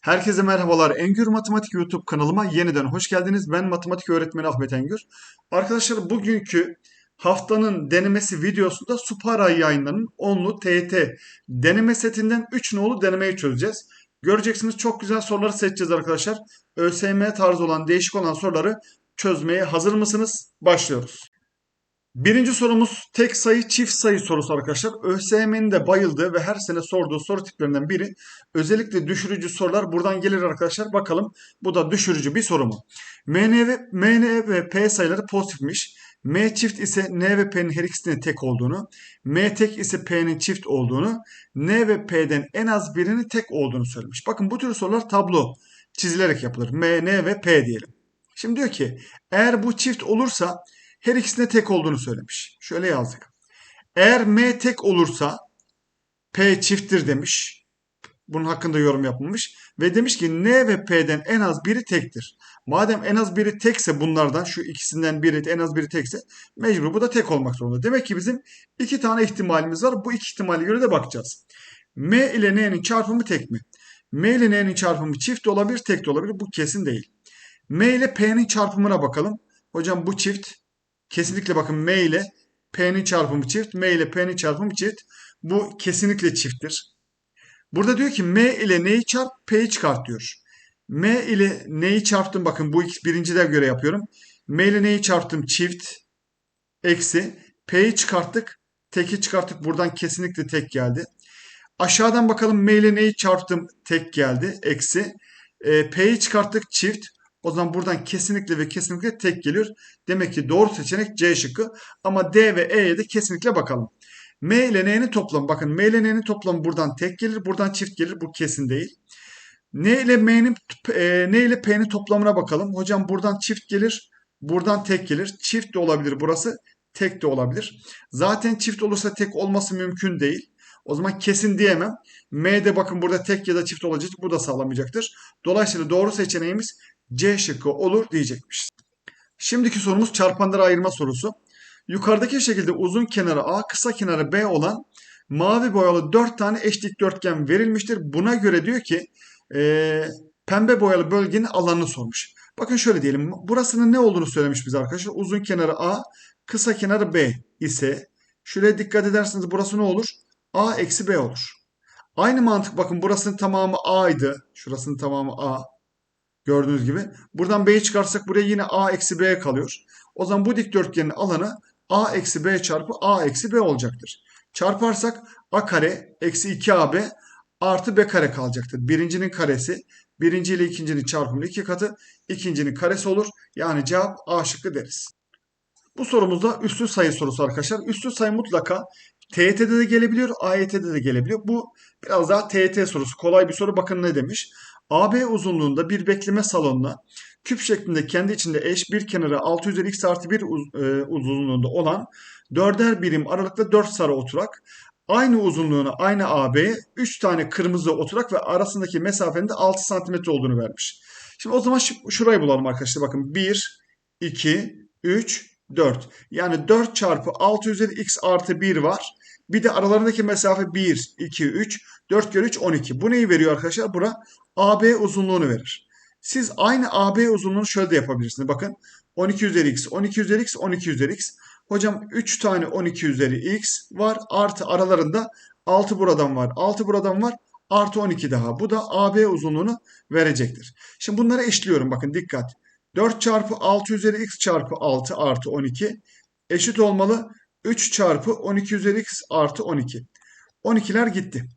Herkese merhabalar. Engür Matematik YouTube kanalıma yeniden hoş geldiniz. Ben matematik öğretmeni Ahmet Engür. Arkadaşlar bugünkü haftanın denemesi videosunda Supara yayınlarının 10'lu TYT deneme setinden 3 nolu denemeyi çözeceğiz. Göreceksiniz çok güzel soruları seçeceğiz arkadaşlar. ÖSYM tarzı olan değişik olan soruları çözmeye hazır mısınız? Başlıyoruz. Birinci sorumuz tek sayı çift sayı sorusu arkadaşlar. ÖSYM'nin de bayıldığı ve her sene sorduğu soru tiplerinden biri. Özellikle düşürücü sorular buradan gelir arkadaşlar. Bakalım bu da düşürücü bir soru mu? MN ve, MN ve P sayıları pozitifmiş. M çift ise N ve P'nin her ikisinin tek olduğunu, M tek ise P'nin çift olduğunu, N ve P'den en az birinin tek olduğunu söylemiş. Bakın bu tür sorular tablo çizilerek yapılır. M, N ve P diyelim. Şimdi diyor ki eğer bu çift olursa her ikisinde tek olduğunu söylemiş. Şöyle yazdık. Eğer M tek olursa P çifttir demiş. Bunun hakkında yorum yapılmış. Ve demiş ki N ve P'den en az biri tektir. Madem en az biri tekse bunlardan şu ikisinden biri en az biri tekse mecbur bu da tek olmak zorunda. Demek ki bizim iki tane ihtimalimiz var. Bu iki ihtimale göre de bakacağız. M ile N'nin çarpımı tek mi? M ile N'nin çarpımı çift olabilir, tek de olabilir. Bu kesin değil. M ile P'nin çarpımına bakalım. Hocam bu çift Kesinlikle bakın M ile P'nin çarpımı çift. M ile P'nin çarpımı çift. Bu kesinlikle çifttir. Burada diyor ki M ile N'yi çarp P'yi çıkart diyor. M ile N'yi çarptım. Bakın bu iki birincide göre yapıyorum. M ile N'yi çarptım çift. Eksi. P'yi çıkarttık. Teki çıkarttık. Buradan kesinlikle tek geldi. Aşağıdan bakalım M ile N'yi çarptım. Tek geldi. Eksi. E, P'yi çıkarttık çift. O zaman buradan kesinlikle ve kesinlikle tek geliyor. Demek ki doğru seçenek C şıkkı. Ama D ve E'ye de kesinlikle bakalım. M ile N'nin toplamı. Bakın M ile N'nin toplamı buradan tek gelir. Buradan çift gelir. Bu kesin değil. N ile M'nin e, N ile P'nin toplamına bakalım. Hocam buradan çift gelir. Buradan tek gelir. Çift de olabilir burası. Tek de olabilir. Zaten çift olursa tek olması mümkün değil. O zaman kesin diyemem. M'de bakın burada tek ya da çift olacak. Bu da sağlamayacaktır. Dolayısıyla doğru seçeneğimiz C şıkkı olur diyecekmiş. Şimdiki sorumuz çarpanları ayırma sorusu. Yukarıdaki şekilde uzun kenarı A, kısa kenarı B olan mavi boyalı 4 tane eş dikdörtgen verilmiştir. Buna göre diyor ki e, pembe boyalı bölgenin alanını sormuş. Bakın şöyle diyelim. Burasının ne olduğunu söylemiş bize arkadaşlar. Uzun kenarı A, kısa kenarı B ise şuraya dikkat ederseniz burası ne olur? A eksi B olur. Aynı mantık bakın burasının tamamı A'ydı. Şurasının tamamı A. Gördüğünüz gibi. Buradan B'yi çıkarsak buraya yine A eksi B kalıyor. O zaman bu dikdörtgenin alanı A eksi B çarpı A eksi B olacaktır. Çarparsak A kare eksi 2AB artı B kare kalacaktır. Birincinin karesi birinci ile ikincinin çarpımının iki katı ikincinin karesi olur. Yani cevap A şıkkı deriz. Bu sorumuzda üstü sayı sorusu arkadaşlar. Üstü sayı mutlaka TYT'de de gelebiliyor, AYT'de de gelebiliyor. Bu biraz daha TYT sorusu. Kolay bir soru. Bakın ne demiş. AB uzunluğunda bir bekleme salonuna küp şeklinde kendi içinde eş bir kenarı 6 üzeri x artı 1 uz e, uzunluğunda olan dörder birim aralıkta 4 sarı oturak aynı uzunluğuna aynı AB'ye 3 tane kırmızı oturak ve arasındaki mesafenin de 6 santimetre olduğunu vermiş. Şimdi o zaman şurayı bulalım arkadaşlar. Bakın 1, 2, 3, 4. Yani 4 çarpı 6 üzeri x artı 1 var. Bir de aralarındaki mesafe 1, 2, 3, 4 kere 3, 12. Bu neyi veriyor arkadaşlar? Bura AB uzunluğunu verir. Siz aynı AB uzunluğunu şöyle de yapabilirsiniz. Bakın 12 üzeri x, 12 üzeri x, 12 üzeri x. Hocam 3 tane 12 üzeri x var. Artı aralarında 6 buradan var. 6 buradan var. Artı 12 daha. Bu da AB uzunluğunu verecektir. Şimdi bunları eşliyorum. Bakın dikkat. 4 çarpı 6 üzeri x çarpı 6 artı 12 eşit olmalı. 3 çarpı 12 üzeri x artı 12. 12'ler gitti.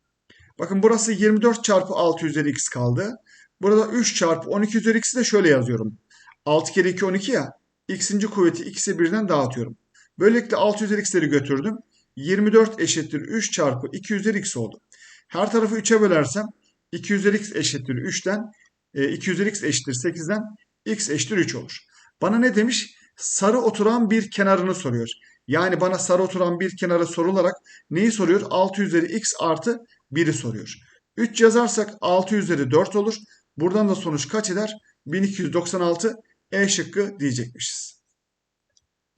Bakın burası 24 çarpı 6 üzeri x kaldı. Burada 3 çarpı 12 üzeri x'i de şöyle yazıyorum. 6 kere 2 12 ya. x'inci kuvveti x'e birden dağıtıyorum. Böylelikle 6 üzeri x'leri götürdüm. 24 eşittir 3 çarpı 2 üzeri x oldu. Her tarafı 3'e bölersem 2 üzeri x eşittir 3'ten 2 üzeri x eşittir 8'den x eşittir 3 olur. Bana ne demiş? Sarı oturan bir kenarını soruyor. Yani bana sarı oturan bir kenara sorularak neyi soruyor? 6 üzeri x artı 1'i soruyor. 3 yazarsak 6 üzeri 4 olur. Buradan da sonuç kaç eder? 1296 E şıkkı diyecekmişiz.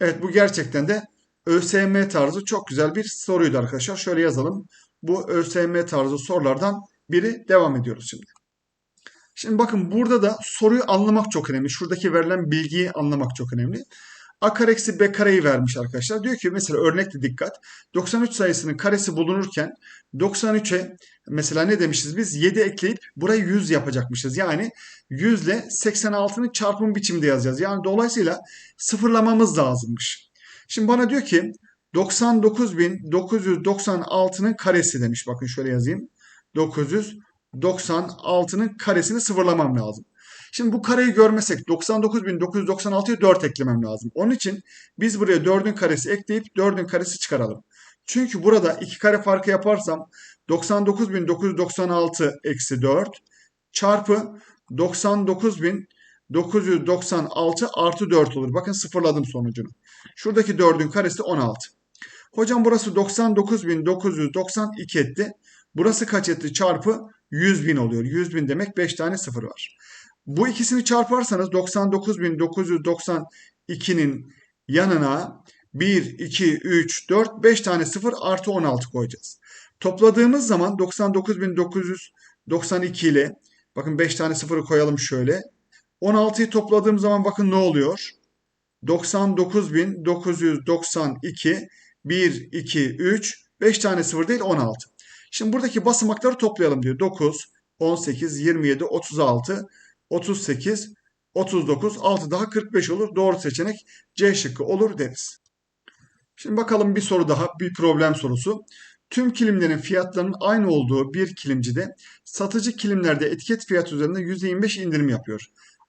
Evet bu gerçekten de ÖSYM tarzı çok güzel bir soruydu arkadaşlar. Şöyle yazalım. Bu ÖSYM tarzı sorulardan biri devam ediyoruz şimdi. Şimdi bakın burada da soruyu anlamak çok önemli. Şuradaki verilen bilgiyi anlamak çok önemli. A kare eksi B kareyi vermiş arkadaşlar. Diyor ki mesela örnekte dikkat. 93 sayısının karesi bulunurken 93'e mesela ne demişiz biz? 7 ekleyip burayı 100 yapacakmışız. Yani 100 ile 86'nın çarpım biçimde yazacağız. Yani dolayısıyla sıfırlamamız lazımmış. Şimdi bana diyor ki 99.996'nın karesi demiş. Bakın şöyle yazayım. 996'nın karesini sıfırlamam lazım. Şimdi bu kareyi görmesek 99.996'ya 4 eklemem lazım. Onun için biz buraya 4'ün karesi ekleyip 4'ün karesi çıkaralım. Çünkü burada iki kare farkı yaparsam 99.996 eksi 4 çarpı 99.996 artı 4 olur. Bakın sıfırladım sonucunu. Şuradaki 4'ün karesi 16. Hocam burası 99.992 etti. Burası kaç etti? Çarpı 100.000 oluyor. 100.000 demek 5 tane sıfır var. Bu ikisini çarparsanız 99.992'nin yanına 1, 2, 3, 4, 5 tane 0 artı 16 koyacağız. Topladığımız zaman 99.992 ile bakın 5 tane 0'ı koyalım şöyle. 16'yı topladığım zaman bakın ne oluyor? 99.992 1, 2, 3 5 tane 0 değil 16. Şimdi buradaki basamakları toplayalım diyor. 9, 18, 27, 36, 38, 39, 6 daha 45 olur. Doğru seçenek C şıkkı olur deriz. Şimdi bakalım bir soru daha, bir problem sorusu. Tüm kilimlerin fiyatlarının aynı olduğu bir kilimcide satıcı kilimlerde etiket fiyat üzerinde %25 indirim yapıyor.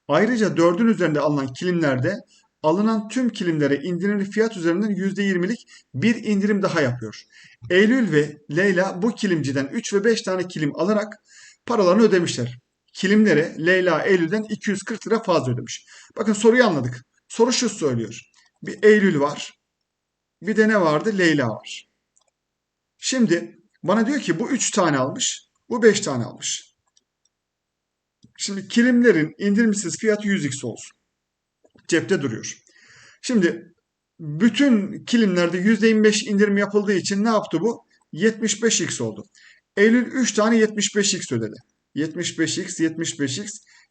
Ayrıca 4'ün üzerinde alınan kilimlerde alınan tüm kilimlere indirimli fiyat üzerinden %20'lik bir indirim daha yapıyor. Eylül ve Leyla bu kilimciden 3 ve 5 tane kilim alarak paralarını ödemişler kilimlere Leyla Eylül'den 240 lira fazla ödemiş. Bakın soruyu anladık. Soru şu söylüyor. Bir Eylül var. Bir de ne vardı? Leyla var. Şimdi bana diyor ki bu 3 tane almış. Bu 5 tane almış. Şimdi kilimlerin indirimsiz fiyatı 100x olsun. Cepte duruyor. Şimdi bütün kilimlerde %25 indirim yapıldığı için ne yaptı bu? 75x oldu. Eylül 3 tane 75x ödedi. 75x, 75x,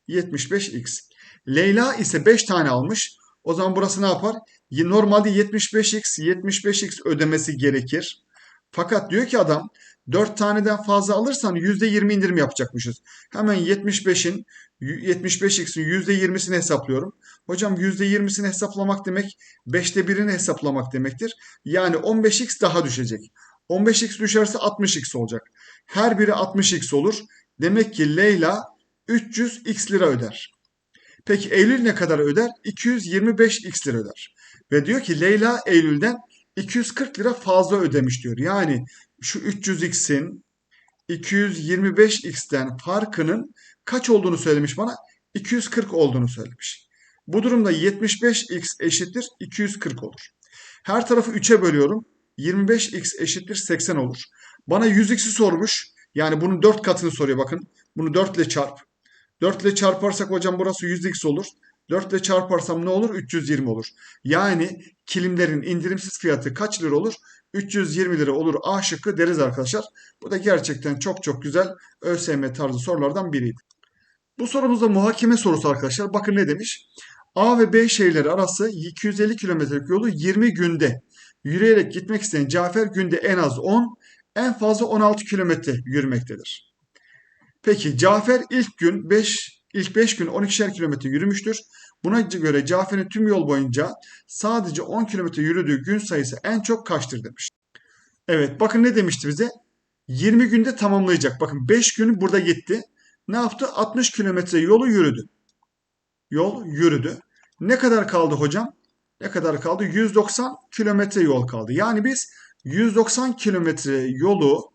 75x. Leyla ise 5 tane almış. O zaman burası ne yapar? Normalde 75x, 75x ödemesi gerekir. Fakat diyor ki adam 4 taneden fazla alırsan %20 indirim yapacakmışız. Hemen 75'in 75x'in %20'sini hesaplıyorum. Hocam %20'sini hesaplamak demek 5'te 1'ini hesaplamak demektir. Yani 15x daha düşecek. 15x düşerse 60x olacak. Her biri 60x olur. Demek ki Leyla 300x lira öder. Peki Eylül ne kadar öder? 225x lira öder. Ve diyor ki Leyla Eylül'den 240 lira fazla ödemiş diyor. Yani şu 300x'in 225x'ten farkının kaç olduğunu söylemiş bana? 240 olduğunu söylemiş. Bu durumda 75x eşittir 240 olur. Her tarafı 3'e bölüyorum. 25x eşittir 80 olur. Bana 100x'i sormuş. Yani bunun 4 katını soruyor bakın. Bunu 4 ile çarp. 4 ile çarparsak hocam burası 100x olur. 4 ile çarparsam ne olur? 320 olur. Yani kilimlerin indirimsiz fiyatı kaç lira olur? 320 lira olur A şıkkı deriz arkadaşlar. Bu da gerçekten çok çok güzel ÖSYM tarzı sorulardan biriydi. Bu sorumuzda muhakeme sorusu arkadaşlar. Bakın ne demiş? A ve B şehirleri arası 250 kilometrelik yolu 20 günde yürüyerek gitmek isteyen Cafer günde en az 10, en fazla 16 kilometre yürümektedir. Peki Cafer ilk gün 5 ilk 5 gün 12'şer kilometre yürümüştür. Buna göre Cafer'in tüm yol boyunca sadece 10 kilometre yürüdüğü gün sayısı en çok kaçtır demiş. Evet bakın ne demişti bize? 20 günde tamamlayacak. Bakın 5 günü burada gitti. Ne yaptı? 60 kilometre yolu yürüdü. Yol yürüdü. Ne kadar kaldı hocam? Ne kadar kaldı? 190 kilometre yol kaldı. Yani biz 190 kilometre yolu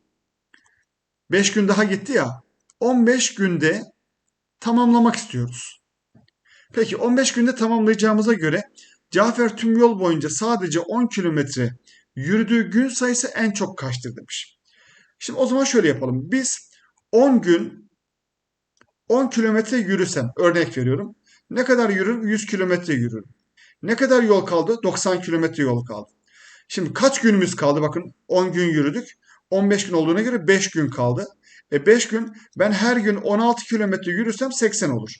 5 gün daha gitti ya 15 günde tamamlamak istiyoruz. Peki 15 günde tamamlayacağımıza göre Cafer tüm yol boyunca sadece 10 kilometre yürüdüğü gün sayısı en çok kaçtır demiş. Şimdi o zaman şöyle yapalım. Biz 10 gün 10 kilometre yürüsem örnek veriyorum. Ne kadar yürürüm? 100 kilometre yürürüm. Ne kadar yol kaldı? 90 kilometre yol kaldı. Şimdi kaç günümüz kaldı? Bakın 10 gün yürüdük. 15 gün olduğuna göre 5 gün kaldı. E 5 gün ben her gün 16 kilometre yürüsem 80 olur.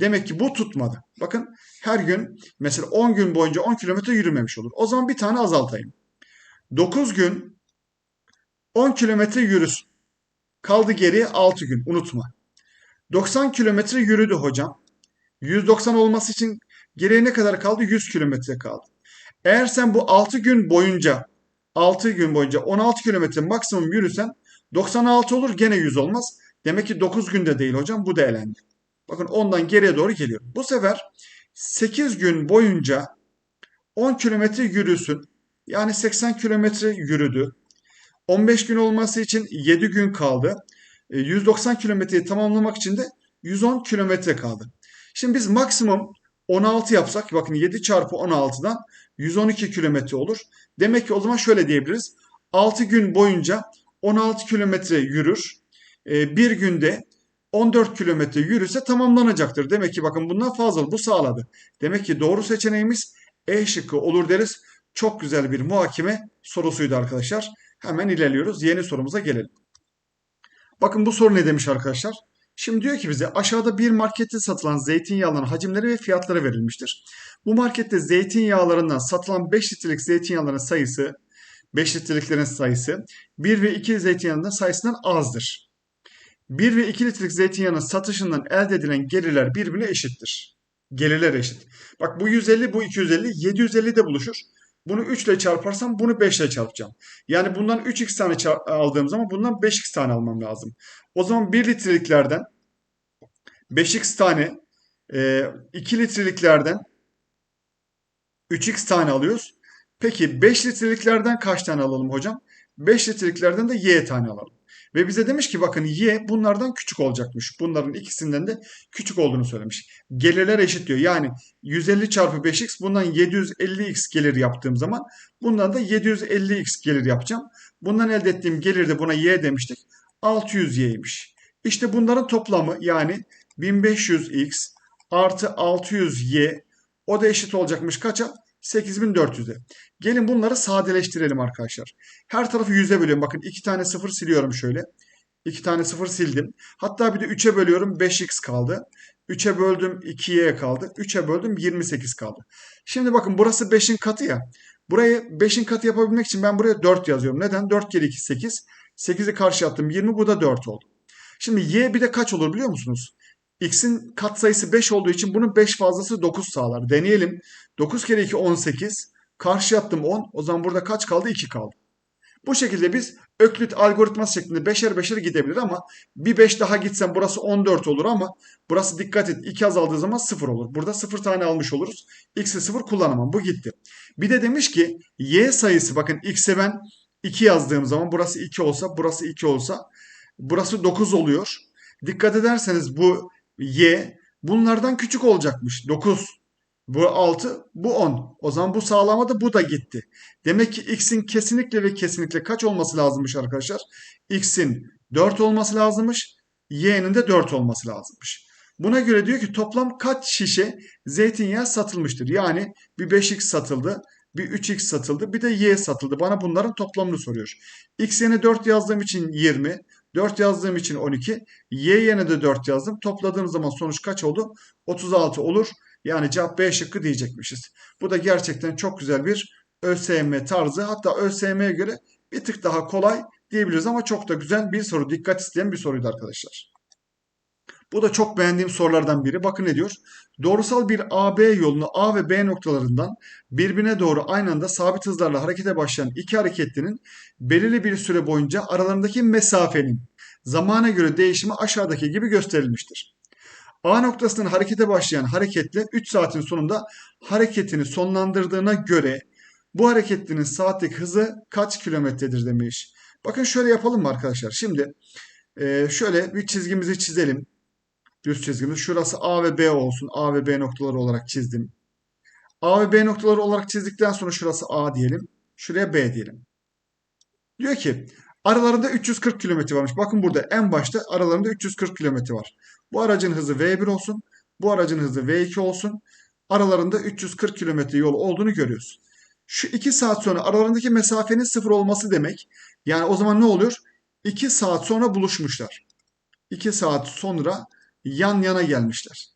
Demek ki bu tutmadı. Bakın her gün mesela 10 gün boyunca 10 kilometre yürümemiş olur. O zaman bir tane azaltayım. 9 gün 10 kilometre yürüsün. Kaldı geriye 6 gün unutma. 90 kilometre yürüdü hocam. 190 olması için geriye ne kadar kaldı? 100 kilometre kaldı. Eğer sen bu 6 gün boyunca 6 gün boyunca 16 kilometre maksimum yürüsen 96 olur gene 100 olmaz. Demek ki 9 günde değil hocam bu da elendi. Bakın ondan geriye doğru geliyor. Bu sefer 8 gün boyunca 10 kilometre yürüsün. Yani 80 kilometre yürüdü. 15 gün olması için 7 gün kaldı. 190 e, kilometreyi tamamlamak için de 110 kilometre kaldı. Şimdi biz maksimum 16 yapsak bakın 7 çarpı 16'dan 112 kilometre olur. Demek ki o zaman şöyle diyebiliriz. 6 gün boyunca 16 kilometre yürür. E, bir günde 14 kilometre yürüse tamamlanacaktır. Demek ki bakın bundan fazla bu sağladı. Demek ki doğru seçeneğimiz E şıkkı olur deriz. Çok güzel bir muhakeme sorusuydu arkadaşlar. Hemen ilerliyoruz. Yeni sorumuza gelelim. Bakın bu soru ne demiş arkadaşlar? Şimdi diyor ki bize aşağıda bir markette satılan zeytinyağlarının hacimleri ve fiyatları verilmiştir. Bu markette zeytinyağlarından satılan 5 litrelik zeytinyağların sayısı 5 litreliklerin sayısı 1 ve 2 zeytinyağının sayısından azdır. 1 ve 2 litrelik zeytinyağının satışından elde edilen gelirler birbirine eşittir. Gelirler eşit. Bak bu 150 bu 250 750 de buluşur. Bunu 3 ile çarparsam bunu 5 ile çarpacağım. Yani bundan 3x tane aldığım zaman bundan 5x tane almam lazım. O zaman 1 litreliklerden 5x tane 2 e, litreliklerden 3x tane alıyoruz. Peki 5 litreliklerden kaç tane alalım hocam? 5 litreliklerden de y tane alalım. Ve bize demiş ki bakın y bunlardan küçük olacakmış. Bunların ikisinden de küçük olduğunu söylemiş. Gelirler eşit diyor. Yani 150 çarpı 5x bundan 750x gelir yaptığım zaman bundan da 750x gelir yapacağım. Bundan elde ettiğim gelir de buna y demiştik. 600y'ymiş. İşte bunların toplamı yani 1500x artı 600y o da eşit olacakmış kaça? 8400'e. Gelin bunları sadeleştirelim arkadaşlar. Her tarafı 100'e bölüyorum. Bakın 2 tane 0 siliyorum şöyle. 2 tane 0 sildim. Hatta bir de 3'e bölüyorum 5x kaldı. 3'e böldüm 2y kaldı. 3'e böldüm 28 kaldı. Şimdi bakın burası 5'in katı ya. Burayı 5'in katı yapabilmek için ben buraya 4 yazıyorum. Neden? 4 kere 2 8. 8'i karşı attım 20 bu da 4 oldu. Şimdi y bir de kaç olur biliyor musunuz? X'in katsayısı 5 olduğu için bunun 5 fazlası 9 sağlar. Deneyelim. 9 kere 2 18. Karşı yaptım 10. O zaman burada kaç kaldı? 2 kaldı. Bu şekilde biz Öklit algoritması şeklinde beşer beşer gidebilir ama bir 5 daha gitsem burası 14 olur ama burası dikkat et 2 azaldığı zaman 0 olur. Burada 0 tane almış oluruz. X'e 0 kullanamam. Bu gitti. Bir de demiş ki Y sayısı bakın X'e ben 2 yazdığım zaman burası 2 olsa burası 2 olsa burası 9 oluyor. Dikkat ederseniz bu y bunlardan küçük olacakmış. 9. Bu 6, bu 10. O zaman bu sağlamadı, bu da gitti. Demek ki x'in kesinlikle ve kesinlikle kaç olması lazımmış arkadaşlar? x'in 4 olması lazımmış, y'nin de 4 olması lazımmış. Buna göre diyor ki toplam kaç şişe zeytinyağı satılmıştır? Yani bir 5x satıldı, bir 3x satıldı, bir de y satıldı. Bana bunların toplamını soruyor. x yerine 4 yazdığım için 20, 4 yazdığım için 12. Y yerine de 4 yazdım. Topladığım zaman sonuç kaç oldu? 36 olur. Yani cevap B şıkkı diyecekmişiz. Bu da gerçekten çok güzel bir ÖSYM tarzı. Hatta ÖSYM'ye göre bir tık daha kolay diyebiliriz ama çok da güzel bir soru. Dikkat isteyen bir soruydu arkadaşlar. Bu da çok beğendiğim sorulardan biri. Bakın ne diyor? Doğrusal bir AB yolunu A ve B noktalarından birbirine doğru aynı anda sabit hızlarla harekete başlayan iki hareketlinin belirli bir süre boyunca aralarındaki mesafenin zamana göre değişimi aşağıdaki gibi gösterilmiştir. A noktasından harekete başlayan hareketle 3 saatin sonunda hareketini sonlandırdığına göre bu hareketlinin saatlik hızı kaç kilometredir demiş. Bakın şöyle yapalım mı arkadaşlar? Şimdi şöyle bir çizgimizi çizelim düz çizgimiz. Şurası A ve B olsun. A ve B noktaları olarak çizdim. A ve B noktaları olarak çizdikten sonra şurası A diyelim. Şuraya B diyelim. Diyor ki aralarında 340 km varmış. Bakın burada en başta aralarında 340 km var. Bu aracın hızı V1 olsun. Bu aracın hızı V2 olsun. Aralarında 340 km yol olduğunu görüyoruz. Şu 2 saat sonra aralarındaki mesafenin sıfır olması demek. Yani o zaman ne oluyor? 2 saat sonra buluşmuşlar. 2 saat sonra yan yana gelmişler.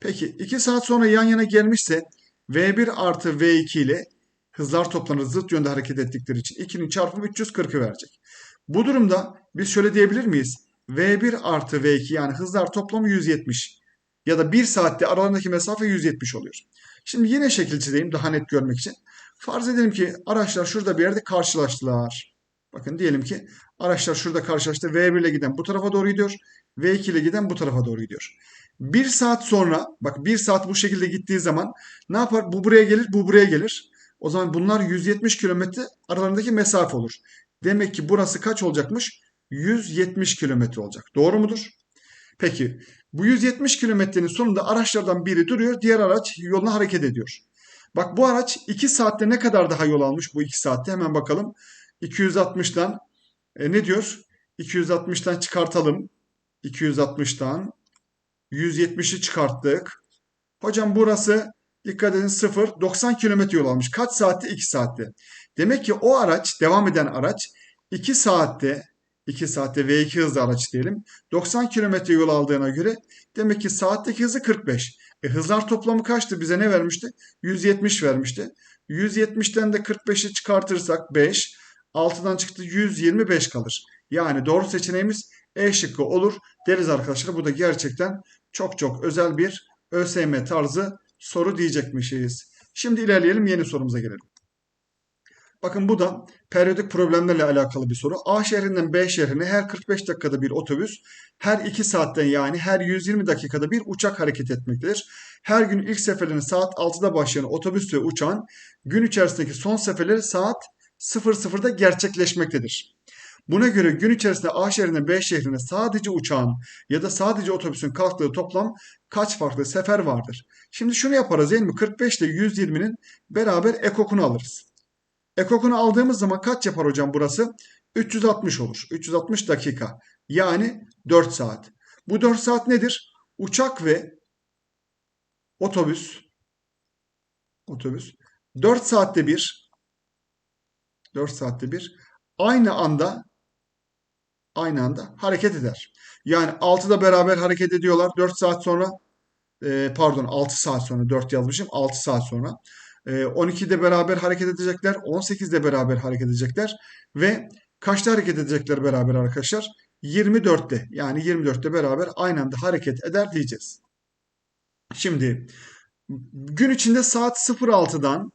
Peki 2 saat sonra yan yana gelmişse V1 artı V2 ile hızlar toplanır zıt yönde hareket ettikleri için 2'nin çarpımı 340'ı verecek. Bu durumda biz şöyle diyebilir miyiz? V1 artı V2 yani hızlar toplamı 170. Ya da 1 saatte aralarındaki mesafe 170 oluyor. Şimdi yine şekil çizeyim daha net görmek için. Farz edelim ki araçlar şurada bir yerde karşılaştılar. Bakın diyelim ki araçlar şurada karşılaştı. V1 ile giden bu tarafa doğru gidiyor. V2 ile giden bu tarafa doğru gidiyor. Bir saat sonra bak bir saat bu şekilde gittiği zaman ne yapar? Bu buraya gelir, bu buraya gelir. O zaman bunlar 170 kilometre aralarındaki mesafe olur. Demek ki burası kaç olacakmış? 170 kilometre olacak. Doğru mudur? Peki bu 170 kilometrenin sonunda araçlardan biri duruyor, diğer araç yoluna hareket ediyor. Bak bu araç 2 saatte ne kadar daha yol almış bu 2 saatte? Hemen bakalım. 260'dan e, ne diyor? 260'tan çıkartalım. 260'tan 170'i çıkarttık. Hocam burası dikkat edin 0 90 kilometre yol almış. Kaç saatte? 2 saatte. Demek ki o araç devam eden araç 2 saatte 2 saatte V2 hızlı araç diyelim. 90 kilometre yol aldığına göre demek ki saatteki hızı 45. E, hızlar toplamı kaçtı? Bize ne vermişti? 170 vermişti. 170'ten de 45'i çıkartırsak 5. 6'dan çıktı 125 kalır. Yani doğru seçeneğimiz E şıkkı olur deriz arkadaşlar. Bu da gerçekten çok çok özel bir ÖSYM tarzı soru diyecekmişiz. Şimdi ilerleyelim yeni sorumuza gelelim. Bakın bu da periyodik problemlerle alakalı bir soru. A şehrinden B şehrine her 45 dakikada bir otobüs, her 2 saatten yani her 120 dakikada bir uçak hareket etmektedir. Her gün ilk seferlerini saat 6'da başlayan otobüs ve uçağın gün içerisindeki son seferleri saat 00'da gerçekleşmektedir. Buna göre gün içerisinde A şehrinden B şehrine sadece uçağın ya da sadece otobüsün kalktığı toplam kaç farklı sefer vardır? Şimdi şunu yaparız değil mi? 45 ile 120'nin beraber ekokunu alırız. Ekokunu aldığımız zaman kaç yapar hocam burası? 360 olur. 360 dakika. Yani 4 saat. Bu 4 saat nedir? Uçak ve otobüs otobüs 4 saatte bir 4 saatte bir aynı anda aynı anda hareket eder. Yani 6'da beraber hareket ediyorlar. 4 saat sonra e, pardon 6 saat sonra 4 yazmışım. 6 saat sonra. E, 12'de beraber hareket edecekler. 18'de beraber hareket edecekler. Ve kaçta hareket edecekler beraber arkadaşlar? 24'te yani 24'te beraber aynı anda hareket eder diyeceğiz. Şimdi gün içinde saat 06'dan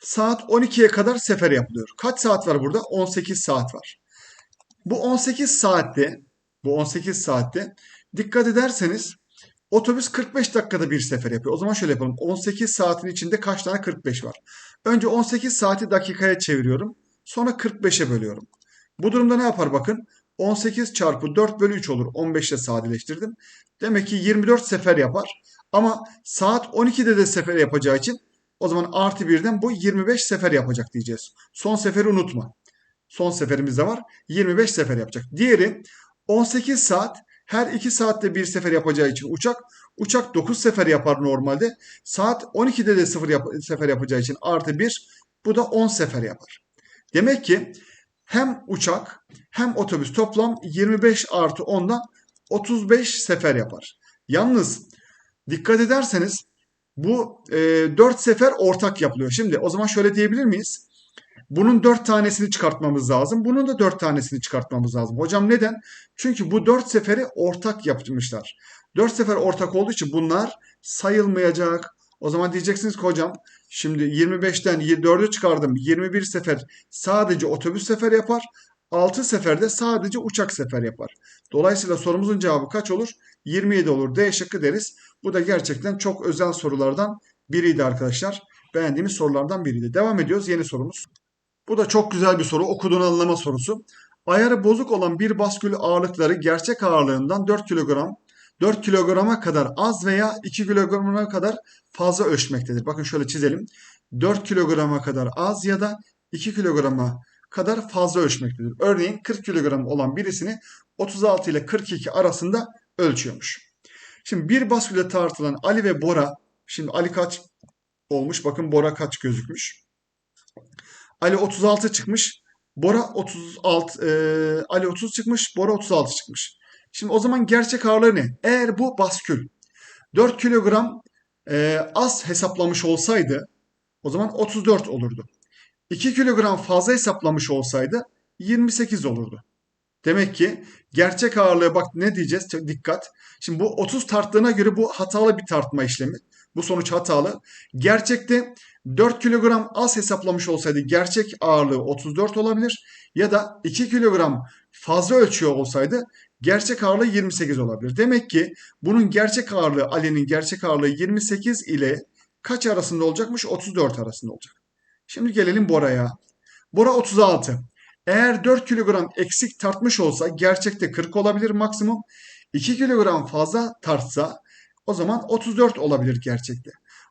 saat 12'ye kadar sefer yapılıyor. Kaç saat var burada? 18 saat var. Bu 18 saatte bu 18 saatte dikkat ederseniz otobüs 45 dakikada bir sefer yapıyor. O zaman şöyle yapalım. 18 saatin içinde kaç tane 45 var? Önce 18 saati dakikaya çeviriyorum. Sonra 45'e bölüyorum. Bu durumda ne yapar bakın? 18 çarpı 4 bölü 3 olur. 15 ile sadeleştirdim. Demek ki 24 sefer yapar. Ama saat 12'de de sefer yapacağı için o zaman artı 1'den bu 25 sefer yapacak diyeceğiz. Son seferi unutma. Son seferimiz de var. 25 sefer yapacak. Diğeri 18 saat her 2 saatte bir sefer yapacağı için uçak uçak 9 sefer yapar normalde. Saat 12'de de 0 yap sefer yapacağı için artı 1 bu da 10 sefer yapar. Demek ki hem uçak hem otobüs toplam 25 artı 10'dan 35 sefer yapar. Yalnız dikkat ederseniz bu e, 4 sefer ortak yapılıyor. Şimdi o zaman şöyle diyebilir miyiz? Bunun 4 tanesini çıkartmamız lazım. Bunun da 4 tanesini çıkartmamız lazım. Hocam neden? Çünkü bu 4 seferi ortak yapmışlar. 4 sefer ortak olduğu için bunlar sayılmayacak. O zaman diyeceksiniz ki hocam şimdi 25'ten 4'ü çıkardım. 21 sefer sadece otobüs sefer yapar. 6 seferde sadece uçak sefer yapar. Dolayısıyla sorumuzun cevabı kaç olur? 27 olur. D şıkkı deriz. Bu da gerçekten çok özel sorulardan biriydi arkadaşlar. Beğendiğimiz sorulardan biriydi. Devam ediyoruz. Yeni sorumuz. Bu da çok güzel bir soru. Okuduğunu anlama sorusu. Ayarı bozuk olan bir baskül ağırlıkları gerçek ağırlığından 4 kilogram 4 kilograma kadar az veya 2 kilograma kadar fazla ölçmektedir. Bakın şöyle çizelim. 4 kilograma kadar az ya da 2 kilograma kadar fazla ölçmektedir. Örneğin 40 kilogram olan birisini 36 ile 42 arasında ölçüyormuş. Şimdi bir basküle tartılan Ali ve Bora, şimdi Ali kaç olmuş? Bakın Bora kaç gözükmüş? Ali 36 çıkmış. Bora 36, e, Ali 30 çıkmış, Bora 36 çıkmış. Şimdi o zaman gerçek ağırlığı ne? Eğer bu baskül 4 kilogram e, az hesaplamış olsaydı o zaman 34 olurdu. 2 kilogram fazla hesaplamış olsaydı 28 olurdu. Demek ki gerçek ağırlığı bak ne diyeceğiz? Dikkat. Şimdi bu 30 tarttığına göre bu hatalı bir tartma işlemi. Bu sonuç hatalı. Gerçekte 4 kilogram az hesaplamış olsaydı gerçek ağırlığı 34 olabilir. Ya da 2 kilogram fazla ölçüyor olsaydı gerçek ağırlığı 28 olabilir. Demek ki bunun gerçek ağırlığı Ali'nin gerçek ağırlığı 28 ile kaç arasında olacakmış? 34 arasında olacak. Şimdi gelelim Bora'ya. Bora 36. Eğer 4 kilogram eksik tartmış olsa gerçekte 40 olabilir maksimum. 2 kilogram fazla tartsa o zaman 34 olabilir gerçekte.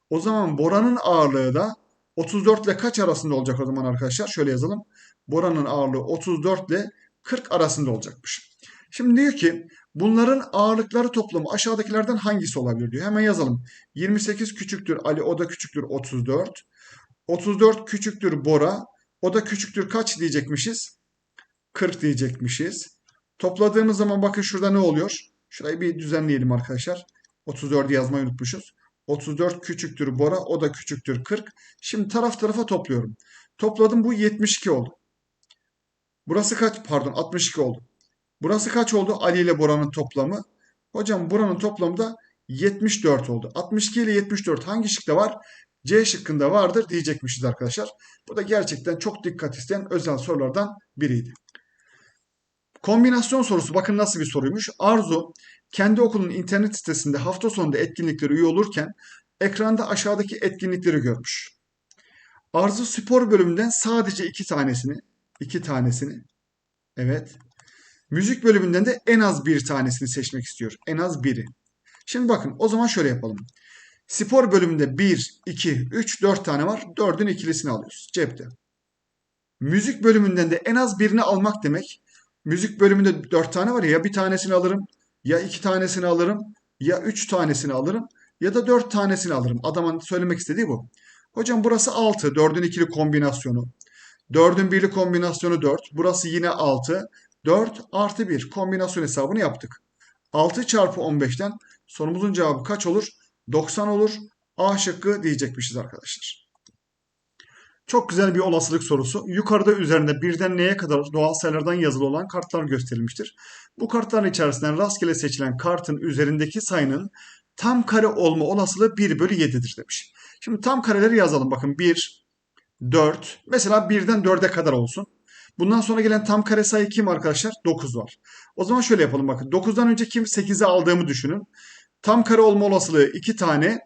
O zaman boranın ağırlığı da 34 ile kaç arasında olacak o zaman arkadaşlar? Şöyle yazalım. Boranın ağırlığı 34 ile 40 arasında olacakmış. Şimdi diyor ki bunların ağırlıkları toplamı aşağıdakilerden hangisi olabilir diyor. Hemen yazalım. 28 küçüktür Ali o da küçüktür 34. 34 küçüktür Bora o da küçüktür kaç diyecekmişiz? 40 diyecekmişiz. Topladığımız zaman bakın şurada ne oluyor? Şurayı bir düzenleyelim arkadaşlar. 34 yazmayı unutmuşuz. 34 küçüktür Bora o da küçüktür 40. Şimdi taraf tarafa topluyorum. Topladım bu 72 oldu. Burası kaç? Pardon 62 oldu. Burası kaç oldu? Ali ile Bora'nın toplamı. Hocam buranın toplamı da 74 oldu. 62 ile 74 hangi şıkta var? C şıkkında vardır diyecekmişiz arkadaşlar. Bu da gerçekten çok dikkat isteyen özel sorulardan biriydi. Kombinasyon sorusu bakın nasıl bir soruymuş. Arzu kendi okulun internet sitesinde hafta sonunda etkinliklere üye olurken ekranda aşağıdaki etkinlikleri görmüş. Arzu spor bölümünden sadece iki tanesini, iki tanesini, evet. Müzik bölümünden de en az bir tanesini seçmek istiyor. En az biri. Şimdi bakın o zaman şöyle yapalım. Spor bölümünde 1, 2, 3, 4 tane var. 4'ün ikilisini alıyoruz cepte. Müzik bölümünden de en az birini almak demek. Müzik bölümünde 4 tane var ya, ya bir tanesini alırım, ya iki tanesini alırım, ya üç tanesini alırım, ya da 4 tanesini alırım. Adamın söylemek istediği bu. Hocam burası 6, 4'ün ikili kombinasyonu. 4'ün birli kombinasyonu 4. Burası yine 6. 4 artı 1 kombinasyon hesabını yaptık. 6 çarpı 15'ten sorumuzun cevabı kaç olur? 90 olur. A şıkkı diyecekmişiz arkadaşlar. Çok güzel bir olasılık sorusu. Yukarıda üzerinde birden neye kadar doğal sayılardan yazılı olan kartlar gösterilmiştir. Bu kartların içerisinden rastgele seçilen kartın üzerindeki sayının tam kare olma olasılığı 1 bölü 7'dir demiş. Şimdi tam kareleri yazalım. Bakın 1, 4. Mesela 1'den 4'e kadar olsun. Bundan sonra gelen tam kare sayı kim arkadaşlar? 9 var. O zaman şöyle yapalım bakın. 9'dan önce kim 8'i aldığımı düşünün. Tam kare olma olasılığı 2 tane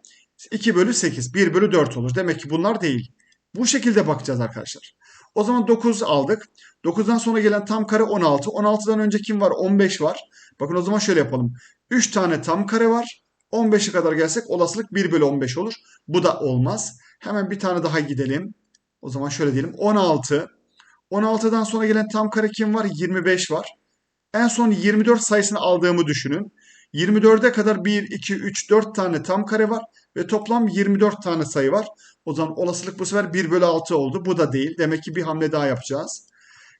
2 bölü 8 1 bölü 4 olur. Demek ki bunlar değil. Bu şekilde bakacağız arkadaşlar. O zaman 9 aldık. 9'dan sonra gelen tam kare 16. 16'dan önce kim var? 15 var. Bakın o zaman şöyle yapalım. 3 tane tam kare var. 15'e kadar gelsek olasılık 1 bölü 15 olur. Bu da olmaz. Hemen bir tane daha gidelim. O zaman şöyle diyelim. 16. 16'dan sonra gelen tam kare kim var? 25 var. En son 24 sayısını aldığımı düşünün. 24'e kadar 1, 2, 3, 4 tane tam kare var ve toplam 24 tane sayı var. O zaman olasılık bu sefer 1 bölü 6 oldu. Bu da değil. Demek ki bir hamle daha yapacağız.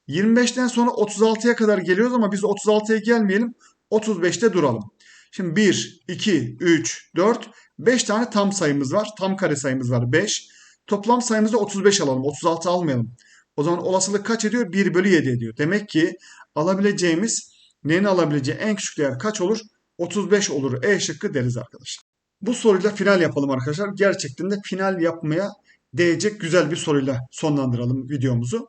25'ten sonra 36'ya kadar geliyoruz ama biz 36'ya gelmeyelim. 35'te duralım. Şimdi 1, 2, 3, 4, 5 tane tam sayımız var. Tam kare sayımız var 5. Toplam sayımızda 35 alalım. 36 almayalım. O zaman olasılık kaç ediyor? 1 bölü 7 ediyor. Demek ki alabileceğimiz neyin alabileceği en küçük değer kaç olur? 35 olur. E şıkkı deriz arkadaşlar. Bu soruyla final yapalım arkadaşlar. Gerçekten de final yapmaya değecek güzel bir soruyla sonlandıralım videomuzu.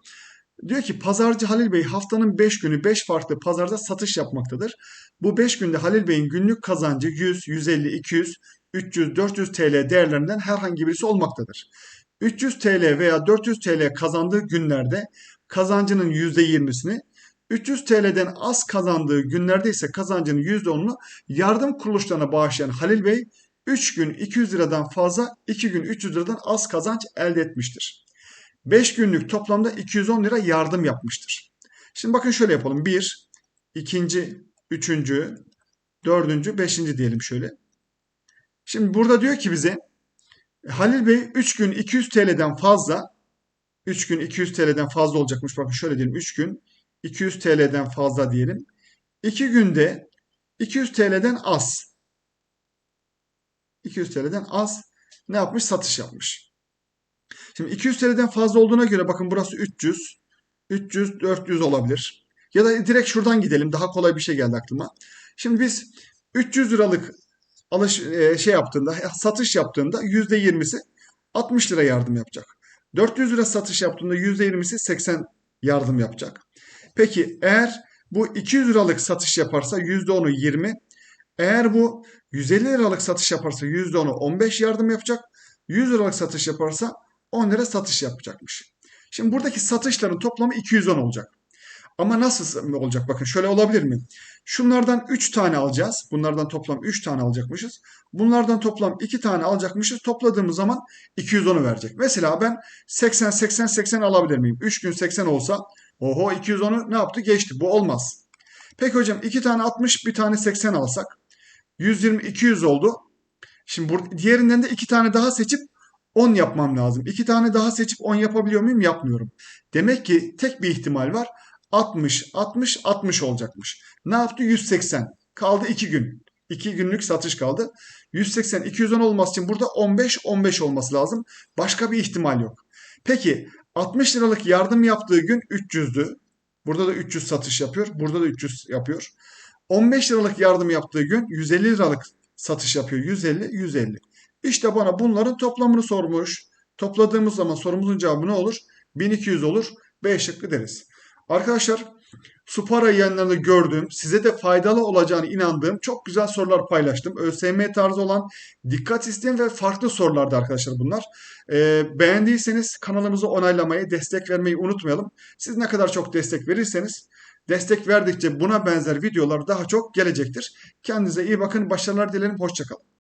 Diyor ki pazarcı Halil Bey haftanın 5 günü 5 farklı pazarda satış yapmaktadır. Bu 5 günde Halil Bey'in günlük kazancı 100, 150, 200, 300, 400 TL değerlerinden herhangi birisi olmaktadır. 300 TL veya 400 TL kazandığı günlerde kazancının %20'sini 300 TL'den az kazandığı günlerde ise kazancının %10'unu yardım kuruluşlarına bağışlayan Halil Bey 3 gün 200 liradan fazla 2 gün 300 liradan az kazanç elde etmiştir. 5 günlük toplamda 210 lira yardım yapmıştır. Şimdi bakın şöyle yapalım. 1, 2. 3. 4. 5. diyelim şöyle. Şimdi burada diyor ki bize Halil Bey 3 gün 200 TL'den fazla 3 gün 200 TL'den fazla olacakmış. Bakın şöyle diyelim 3 gün 200 TL'den fazla diyelim. 2 günde 200 TL'den az. 200 TL'den az ne yapmış? Satış yapmış. Şimdi 200 TL'den fazla olduğuna göre bakın burası 300. 300, 400 olabilir. Ya da direkt şuradan gidelim. Daha kolay bir şey geldi aklıma. Şimdi biz 300 liralık alış e, şey yaptığında, satış yaptığında %20'si 60 lira yardım yapacak. 400 lira satış yaptığında %20'si 80 yardım yapacak. Peki eğer bu 200 liralık satış yaparsa %10'u 20. Eğer bu 150 liralık satış yaparsa %10'u 15 yardım yapacak. 100 liralık satış yaparsa 10 lira satış yapacakmış. Şimdi buradaki satışların toplamı 210 olacak. Ama nasıl olacak? Bakın şöyle olabilir mi? Şunlardan 3 tane alacağız. Bunlardan toplam 3 tane alacakmışız. Bunlardan toplam 2 tane alacakmışız. Topladığımız zaman 210'u verecek. Mesela ben 80 80 80 alabilir miyim? 3 gün 80 olsa oho 210'u ne yaptı? Geçti. Bu olmaz. Peki hocam 2 tane 60 bir tane 80 alsak 120 200 oldu. Şimdi burada, diğerinden de 2 tane daha seçip 10 yapmam lazım. 2 tane daha seçip 10 yapabiliyor muyum? Yapmıyorum. Demek ki tek bir ihtimal var. 60, 60, 60 olacakmış. Ne yaptı? 180. Kaldı 2 gün. 2 günlük satış kaldı. 180, 210 olması için burada 15, 15 olması lazım. Başka bir ihtimal yok. Peki 60 liralık yardım yaptığı gün 300'dü. Burada da 300 satış yapıyor. Burada da 300 yapıyor. 15 liralık yardım yaptığı gün 150 liralık satış yapıyor. 150, 150. İşte bana bunların toplamını sormuş. Topladığımız zaman sorumuzun cevabı ne olur? 1200 olur. B şıkkı deriz. Arkadaşlar su para yiyenlerinde gördüğüm, size de faydalı olacağını inandığım çok güzel sorular paylaştım. ÖSYM tarzı olan dikkat isteyen ve farklı sorulardı arkadaşlar bunlar. Ee, beğendiyseniz kanalımızı onaylamayı, destek vermeyi unutmayalım. Siz ne kadar çok destek verirseniz destek verdikçe buna benzer videolar daha çok gelecektir. Kendinize iyi bakın, başarılar dilerim, hoşçakalın.